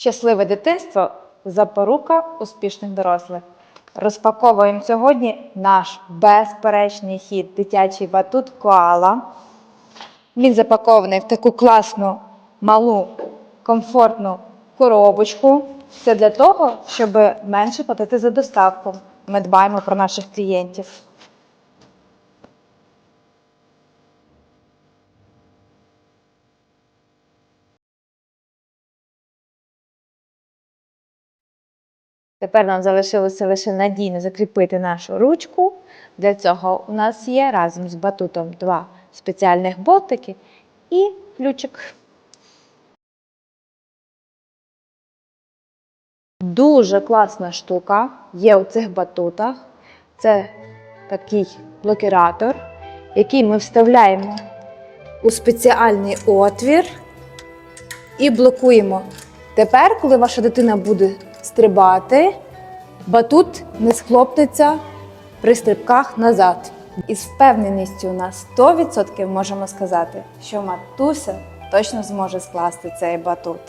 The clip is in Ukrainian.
Щасливе дитинство запорука успішних дорослих. Розпаковуємо сьогодні наш безперечний хід дитячий батут коала. Він запакований в таку класну, малу, комфортну коробочку. Це для того, щоб менше платити за доставку. Ми дбаємо про наших клієнтів. Тепер нам залишилося лише надійно закріпити нашу ручку. Для цього у нас є разом з батутом два спеціальних болтики і ключик. Дуже класна штука є у цих батутах. Це такий блокіратор, який ми вставляємо у спеціальний отвір і блокуємо. Тепер, коли ваша дитина буде стрибати, батут не схлопнеться при стрибках назад. І з впевненістю на 100% можемо сказати, що матуся точно зможе скласти цей батут.